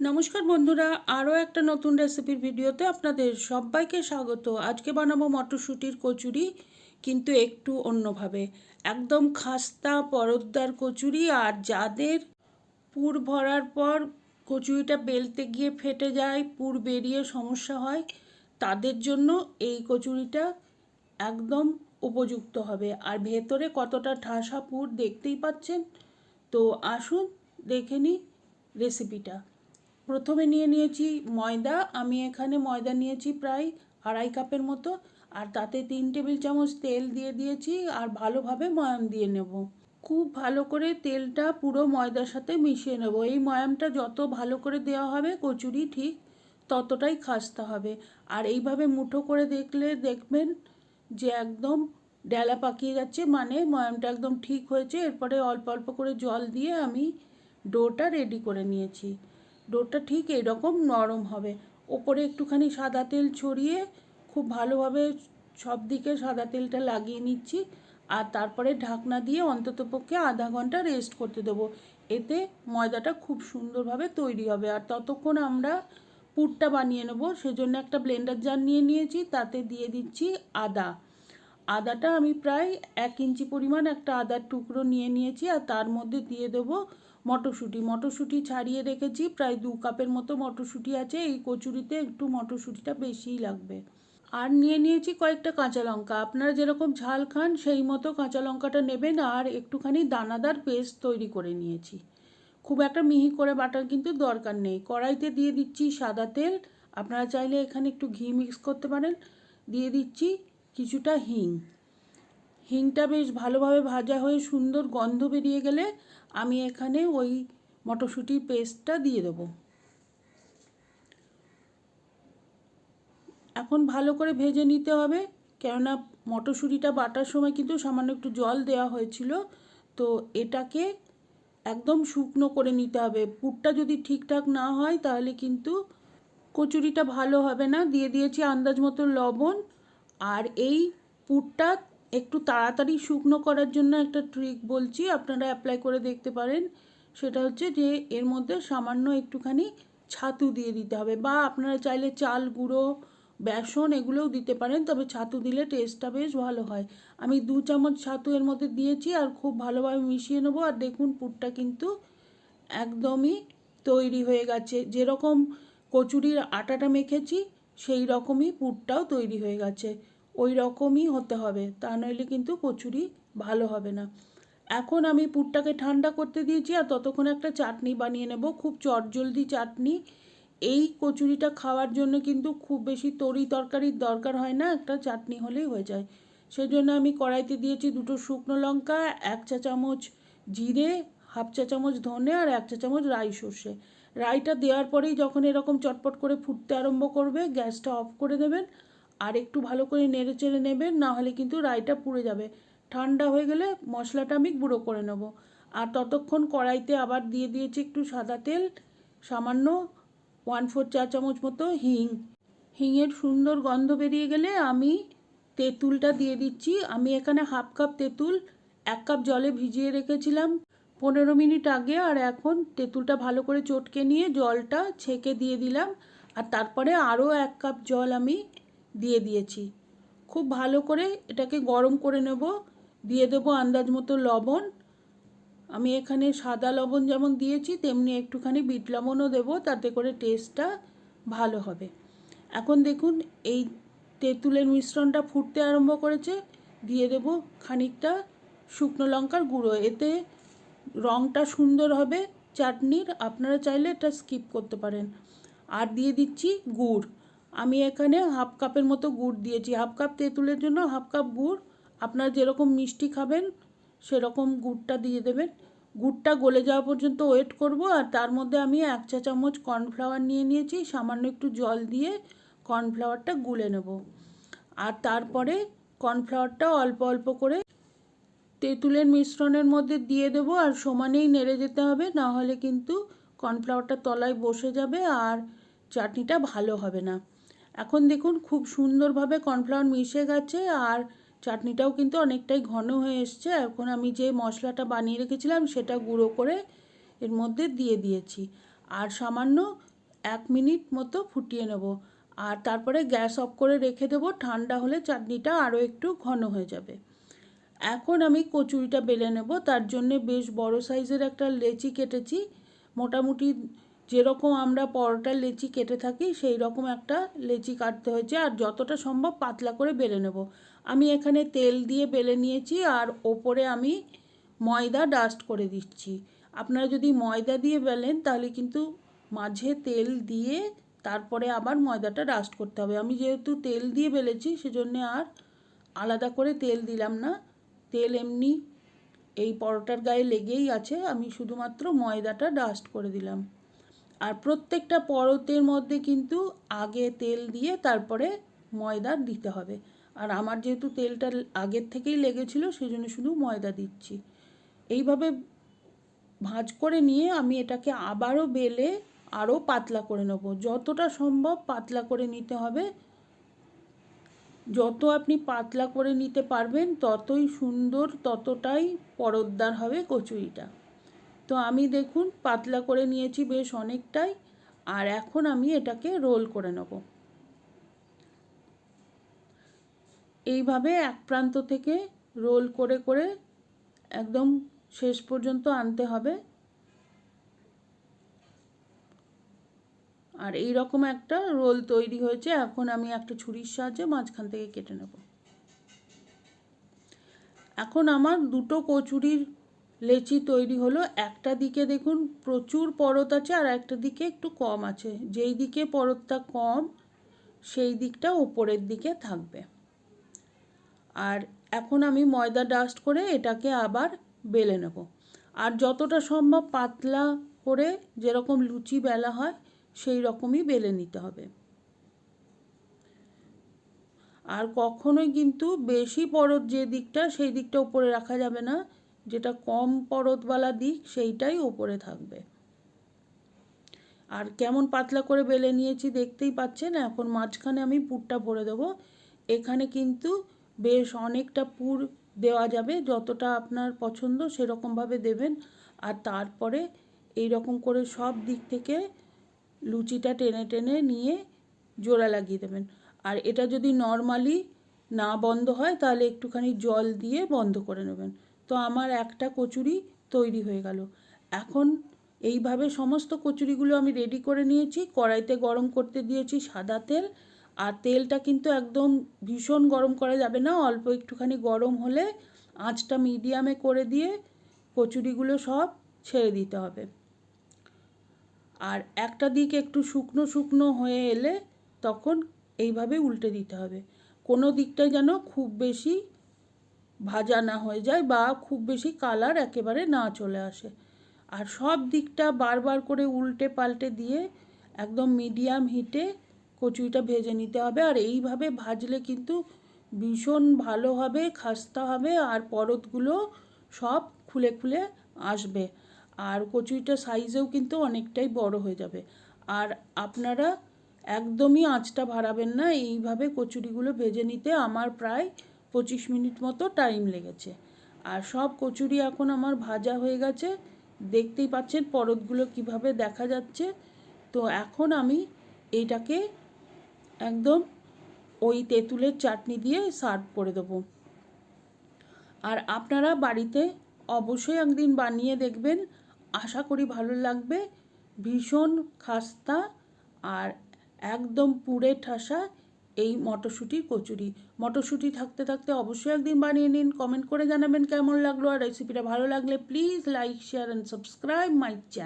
নমস্কার বন্ধুরা, আরও একটা নতুন রেসিপির ভিডিওতে আপনাদের সবাইকে স্বাগত। আজকে বানাবো মটরশুঁটির কচুরি, কিন্তু একটু অন্যভাবে। একদম খাস্তা পরদ্দার কচুরি, আর যাদের পুর ভরার পর কচুরিটা বেলতে গিয়ে ফেটে যায়, পুর বেরিয়ে সমস্যা হয়, তাদের জন্য এই কচুরিটা একদম উপযুক্ত হবে। আর ভেতরে কতটা ঠাসা পুর দেখতেই পাচ্ছেন? তো আসুন দেখে নিই রেসিপিটা। প্রথমে নিয়ে নিয়েছি ময়দা, আমি এখানে ময়দা নিয়েছি প্রায় আড়াই কাপের মতো, আর তাতে তিন টেবিল চামচ তেল দিয়ে দিয়েছি, আর ভালোভাবে ময়াম দিয়ে নেব। খুব ভালো করে তেলটা পুরো ময়দার সাথে মিশিয়ে নেব। এই ময়ামটা যত ভালো করে দেওয়া হবে, কচুরি ঠিক ততটাই খাসতে হবে। আর এইভাবে মুঠো করে দেখলে দেখবেন যে একদম ডেলা পাকিয়ে যাচ্ছে মানে ময়ামটা একদম ঠিক হয়েছে। এরপরে অল্প অল্প করে জল দিয়ে আমি ডোটা রেডি করে নিয়েছি। ডোটা ঠিক এরকম নরম হবে। ওপরে একটুখানি সাদা তেল ছড়িয়ে খুব ভালোভাবে সব দিকে সাদা তেলটা লাগিয়ে নিচ্ছি আর তারপরে ঢাকনা দিয়ে অন্ততপক্ষে আধা ঘণ্টা রেস্ট করতে দেবো। এতে ময়দাটা খুব সুন্দরভাবে তৈরি হবে আর ততক্ষণ আমরা পুরটা বানিয়ে নেব। সেজন্য একটা ব্লেন্ডার জার নিয়ে নিয়েছি, তাতে দিয়ে দিচ্ছি আদা। আদাটা আমি প্রায় এক ইঞ্চি পরিমাণ একটা আদার টুকরো নিয়ে নিয়েছি আর তার মধ্যে দিয়ে দেবো মটরশুঁটি। মটরশুঁটি ছাড়িয়ে রেখেছি, প্রায় দু কাপের মতো মটরশুঁটি আছে, এই কচুরিতে একটু মটরশুঁটিটা বেশিই লাগবে। আর নিয়ে নিয়েছি কয়েকটা কাঁচা লঙ্কা। আপনারা যেরকম ঝাল খান, সেই মতো কাঁচা লঙ্কাটা নেবেন আর একটুখানি দানাদার পেস্ট তৈরি করে নিয়েছি। খুব একটা মিহি করে বাটার কিন্তু দরকার নেই। কড়াইতে দিয়ে দিচ্ছি সাদা তেল। আপনারা চাইলে এখানে একটু ঘি মিক্স করতে পারেন। দিয়ে দিচ্ছি কিছুটা হিং। হিংটা বেশ ভালোভাবে ভাজা হয়ে সুন্দর গন্ধ বেরিয়ে গেলে আমি এখানে ওই মটরশুঁটির পেস্টটা দিয়ে দেবো। এখন ভালো করে ভেজে নিতে হবে, কেননা মটরশুঁটিটা বাটার সময় কিন্তু সামান্য একটু জল দেওয়া হয়েছিল, তো এটাকে একদম শুকনো করে নিতে হবে। পুরটা যদি ঠিকঠাক না হয় তাহলে কিন্তু কচুরিটা ভালো হবে না। দিয়ে দিয়েছি আন্দাজ মতো লবণ আর এই পুরটা একটু তাড়াতাড়ি শুকনো করার জন্য একটা ট্রিক বলছি, আপনারা অ্যাপ্লাই করে দেখতে পারেন। সেটা হচ্ছে যে, এর মধ্যে সামান্য একটুখানি ছাতু দিয়ে দিতে হবে, বা আপনারা চাইলে চাল গুঁড়ো, বেসন এগুলোও দিতে পারেন, তবে ছাতু দিলে টেস্টটা বেশ ভালো হয়। আমি দু চামচ ছাতু এর মধ্যে দিয়েছি আর খুব ভালোভাবে মিশিয়ে নেব, আর দেখুন পুরটা কিন্তু একদমই তৈরি হয়ে গেছে। যেরকম কচুরির আটাটা মেখেছি সেই রকমই পুরটাও তৈরি হয়ে গেছে। ওই রকমই হতে হবে, তা নইলে কিন্তু কচুরি ভালো হবে না। এখন আমি পুরটাকে ঠান্ডা করতে দিয়েছি আর ততক্ষণ একটা চাটনি বানিয়ে নেব, খুব চটজলদি চাটনি। এই কচুরিটা খাওয়ার জন্য কিন্তু খুব বেশি তরি তরকারির দরকার হয় না, একটা চাটনি হলেই হয়ে যায়। সেই জন্য আমি কড়াইতে দিয়েছি দুটো শুকনো লঙ্কা, এক চা চামচ জিরে, হাফ চা চামচ ধনে আর এক চা চামচ রাই সর্ষে। রাইটা দেওয়ার পরেই যখন এরকম চটপট করে ফুটতে আরম্ভ করবে, গ্যাসটা অফ করে দেবেন আর একটু ভালো করে নেড়ে চেড়ে নেবেন, না হলে কিন্তু রাইটা পুড়ে যাবে। ঠান্ডা হয়ে গেলে মশলাটা আমি গুঁড়ো করে নেব। আর ততক্ষণ কড়াইতে আবার দিয়ে দিয়েছি একটু সাদা তেল, সামান্য ওয়ান ফোর চা চামচ মতো হিং। হিংয়ের সুন্দর গন্ধ বেরিয়ে গেলে আমি তেঁতুলটা দিয়ে দিচ্ছি। আমি এখানে হাফ কাপ তেঁতুল, এক কাপ জলে ভিজিয়ে রেখেছিলাম। পনেরো মিনিট আগে আর এখন তেঁতুলটা ভালো করে চটকে নিয়ে জলটা ছেঁকে দিয়ে দিলাম। আর তারপরে আরও এক কাপ জল আমি দিয়ে দিয়েছি। খুব ভালো করে এটাকে গরম করে নেব। দিয়ে দেবো আন্দাজ মতো লবণ। আমি এখানে সাদা লবণ যেমন দিয়েছি, তেমনি একটুখানি বিট লবণও দেবো, তাতে করে টেস্টটা ভালো হবে। এখন দেখুন, এই তেঁতুলের মিশ্রণটা ফুটতে আরম্ভ করেছে। দিয়ে দেবো খানিকটা শুকনো লঙ্কার গুঁড়ো। এতে রঙটা সুন্দর হবে, চাটনির, আপনারা চাইলে এটা স্কিপ করতে পারেন। আর দিয়ে দিচ্ছি গুড়। আমি এখানে হাফ কাপের মতো গুড় দিয়েছি। হাফ কাপ তেঁতুলের জন্য হাফ কাপ গুড়। আপনারা যেরকম মিষ্টি খাবেন, সেরকম গুড়টা দিয়ে দেবেন। গুড়টা গলে যাওয়া পর্যন্ত ওয়েট করব, আর তার মধ্যে আমি এক চা চামচ কর্নফ্লাওয়ার নিয়ে নিয়েছি। সামান্য একটু জল দিয়ে কর্নফ্লাওয়ারটা গুলে নেব। আর তারপরে কর্নফ্লাওয়ারটা অল্প অল্প করে তেঁতুলের মিশ্রণের মধ্যে দিয়ে দেবো আর সমানেই নেড়ে যেতে হবে, না হলে কিন্তু কর্নফ্লাওয়ারটা তলায় বসে যাবে আর চাটনিটা ভালো হবে না। এখন দেখুন খুব সুন্দরভাবে কর্নফ্লাওয়ার মিশে গেছে আর চাটনিটাও কিন্তু অনেকটাই ঘন হয়ে এসছে। এখন আমি যে মশলাটা বানিয়ে রেখেছিলাম সেটা গুঁড়ো করে এর মধ্যে দিয়ে দিয়েছি। আর সামান্য এক মিনিট মতো ফুটিয়ে নেব আর তারপরে গ্যাস অফ করে রেখে দেবো, ঠান্ডা হলে চাটনিটা আরও একটু ঘন হয়ে যাবে। এখন আমি কচুরিটা বেলে নেব। তার জন্যে বেশ বড় সাইজের একটা লেচি কেটেছি। মোটামুটি যেরকম আমরা পরোটার লেচি কেটে থাকি সেই রকম একটা লেচি কাটতে হয়েছে। আর যতটা সম্ভব পাতলা করে বেলে নেব। আমি এখানে তেল দিয়ে বেলে নিয়েছি আর ওপরে আমি ময়দা ডাস্ট করে দিচ্ছি। আপনারা যদি ময়দা দিয়ে বেলেন, তাহলে কিন্তু মাঝে তেল দিয়ে তারপরে আবার ময়দাটা ডাস্ট করতে হবে। আমি যেহেতু তেল দিয়ে বেলেছি, সেজন্য আর আলাদা করে তেল দিলাম না। তেল এমনি এই পরোটার গায়ে লেগেই আছে, আমি শুধুমাত্র ময়দাটা ডাস্ট করে দিলাম। আর প্রত্যেকটা পরতের মধ্যে কিন্তু আগে তেল দিয়ে তারপরে ময়দা দিতে হবে। আর আমার যেহেতু তেলটা আগের থেকেই লেগেছিল সেই জন্য শুধু ময়দা দিচ্ছি। এইভাবে ভাঁজ করে নিয়ে আমি এটাকে আবারও বেলে আরও পাতলা করে নেব। যতটা সম্ভব পাতলা করে নিতে হবে। যত আপনি পাতলা করে নিতে পারবেন, ততই সুন্দর, ততটাই পরদ্দার হবে কচুরিটা। তো আমি দেখুন, পাতলা করে নিয়েছি বেশ অনেকটাই, আর এখন আমি এটাকে রোল করে নেব। এইভাবে এক প্রান্ত থেকে রোল করে করে একদম শেষ পর্যন্ত আনতে হবে। আর এই রকম একটা রোল তৈরি হয়েছে। এখন আমি একটা ছুরির সাহায্যে মাঝখান থেকে কেটে নেব। এখন আমার দুটো কচুরির লেচি তৈরি হলো। একটা দিকে দেখুন প্রচুর পরত আছে আর একটা দিকে একটু কম আছে। যেই দিকে পরতটা কম, সেই দিকটা ওপরের দিকে থাকবে। আর এখন আমি ময়দা ডাস্ট করে এটাকে আবার বেলে নেব। আর যতটা সম্ভব পাতলা করে যেরকম লুচি বেলা হয় সেই রকমই বেলে নিতে হবে। আর কখনোই কিন্তু বেশি পরত যে দিকটা, সেই দিকটা উপরে রাখা যাবে না। যেটা কম পরতওয়ালা দিক, সেইটাই উপরে থাকবে। আর কেমন পাতলা করে বেলে নিয়েছি দেখতেই পাচ্ছেন, এখন মাঝখানে আমি পুরটা ভরে দেবো। এখানে কিন্তু বেশ অনেকটা পুর দেওয়া যাবে, যতটা আপনার পছন্দ সেরকমভাবে দেবেন। আর তারপরে এই রকম করে সব দিক থেকে লুচিটা টেনে টেনে নিয়ে জোড়া লাগিয়ে দেবেন। আর এটা যদি নর্মালি না বন্ধ হয়, তাহলে একটুখানি জল দিয়ে বন্ধ করে নেবেন। তো আমার একটা কচুরি তৈরি হয়ে গেল। এখন এইভাবে সমস্ত কচুরিগুলো আমি রেডি করে নিয়েছি। কড়াইতে গরম করতে দিয়েছি সাদা তেল। আর তেলটা কিন্তু একদম ভীষণ গরম করা যাবে না, অল্প একটুখানি গরম হলে আঁচটা মিডিয়ামে করে দিয়ে কচুরিগুলো সব ছেড়ে দিতে হবে। আর একটা দিক একটু শুকনো শুকনো হয়ে এলে তখন এইভাবে উল্টে দিতে হবে। কোনো দিকটাই যেন খুব বেশি ভাজা না হয়ে যায় বা খুব বেশি কালার একেবারে না চলে আসে। আর সব দিকটা বারবার করে উল্টে পাল্টে দিয়ে একদম মিডিয়াম হিটে কচুইটা ভেজে নিতে হবে। আর এইভাবে ভাজলে কিন্তু ভীষণ ভালো হবে খাস্তা হবে আর পরতগুলো সব খুলে খুলে আসবে। আর কচুরিটা সাইজেও কিন্তু অনেকটাই বড় হয়ে যাবে। আর আপনারা একদমই আঁচটা ভাড়াবেন না, এইভাবে কচুরিগুলো ভেজে নিতে আমার প্রায় পঁচিশ মিনিট মতো টাইম লেগেছে। আর সব কচুরি এখন আমার ভাজা হয়ে গেছে। দেখতেই পাচ্ছেন পরতগুলো কীভাবে দেখা যাচ্ছে। তো এখন আমি এইটাকে একদম ওই তেঁতুলের চাটনি দিয়ে সার্ভ করে দেবো। আর আপনারা বাড়িতে অবশ্যই একদিন বানিয়ে দেখবেন। আশা করি ভালো লাগবে। ভীষণ খাস্তা আর একদম পুড়ে ঠাসা এই মটরশুঁটির কচুরি। মটরশুঁটি থাকতে থাকতে অবশ্যই একদিন বানিয়ে নিন। কমেন্ট করে জানাবেন কেমন লাগল আর রেসিপিটা ভালো লাগলে please like share and subscribe my channel